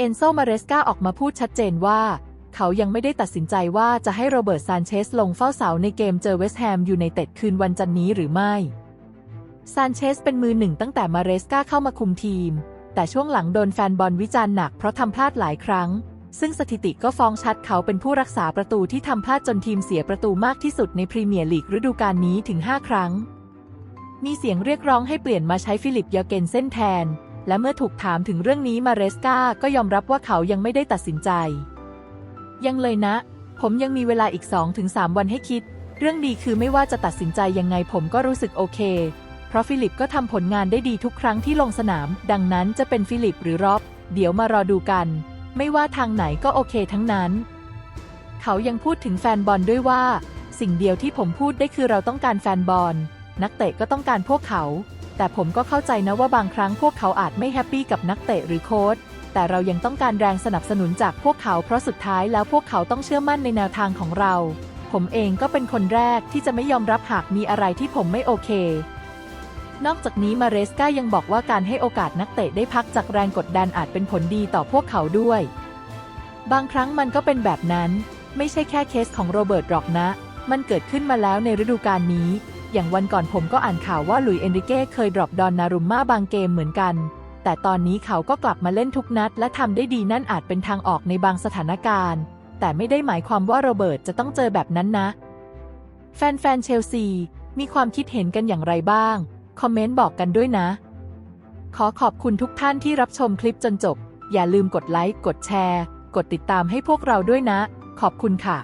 เอนโซมาเรสกาออกมาพูดชัดเจนว่า เขายังไม่ได้ตัดสินใจว่าจะให้โรเบิร์ตซานเชสลงเฝ้าเสาในเกมเจอเวสต์แฮมยูไนเต็ดคืนวันจันนี้หรือไม่ ซานเชสเป็นมือหนึ่งตั้งแต่มาเรสกาเข้ามาคุมทีม แต่ช่วงหลังโดนแฟนบอลวิจารณ์หนักเพราะทำพลาดหลายครั้ง ซึ่งสถิติก็ฟ้องชัดเขาเป็นผู้รักษาประตูที่ทำพลาดจนทีมเสียประตูมากที่สุดในพรีเมียร์ลีกฤดูกาลนี้ถึง 5 ครั้ง มีเสียงเรียกร้องให้เปลี่ยนมาใช้ฟิลิปยอร์เกนเส้นแทน และเมื่อถูกถามถึงเรื่องนี้มาเรสกาก็ยอมรับว่าเขายังไม่ได้ตัดสินใจ ยังเลยนะ ผมยังมีเวลาอีก 2-3 วันให้คิด เรื่องดีคือไม่ว่าจะตัดสินใจยังไงผมก็รู้สึกโอเค เพราะฟิลิปก็ทำผลงานได้ดีทุกครั้งที่ลงสนาม ดังนั้นจะเป็นฟิลิปหรือรอบเดี๋ยวมารอดูกัน ไม่ว่าทางไหนก็โอเคทั้งนั้น เขายังพูดถึงแฟนบอลด้วยว่า สิ่งเดียวที่ผมพูดได้คือเราต้องการแฟนบอลนักเตะก็ต้องการพวกเขา แต่ผมก็เข้าใจนะว่าบางครั้งพวกเขาอาจไม่แฮปปี้กับนักเตะหรือโค้ชแต่เรายังต้องการแรงสนับสนุนจากพวกเขาเพราะสุดท้ายแล้วพวกเขาต้องเชื่อมั่นในแนวทางของเรา ผมเองก็เป็นคนแรกที่จะไม่ยอมรับหากมีอะไรที่ผมไม่โอเค นอกจากนี้มาเรสกายังบอกว่าการให้โอกาสนักเตะได้พักจากแรงกดดันอาจเป็นผลดีต่อพวกเขาด้วย บางครั้งมันก็เป็นแบบนั้น ไม่ใช่แค่เคสของโรเบิร์ตหรอกนะ มันเกิดขึ้นมาแล้วในฤดูกาลนี้ อย่างวันก่อนผมก็อ่านข่าวว่าหลุยเอนริเก้เคยดรอปดอนนารุมม่าบางเกมเหมือนกัน แต่ตอนนี้เขาก็กลับมาเล่นทุกนัด และทำได้ดีนั่นอาจเป็นทางออกในบางสถานการณ์ แต่ไม่ได้หมายความว่าโรเบิร์ตจะต้องเจอแบบนั้นนะ แฟนๆเชลซี มีความคิดเห็นกันอย่างไรบ้าง คอมเมนต์บอกกันด้วยนะ ขอขอบคุณทุกท่านที่รับชมคลิปจนจบ อย่าลืมกดไลค์ กดแชร์ กดติดตามให้พวกเราด้วยนะ ขอบคุณค่ะ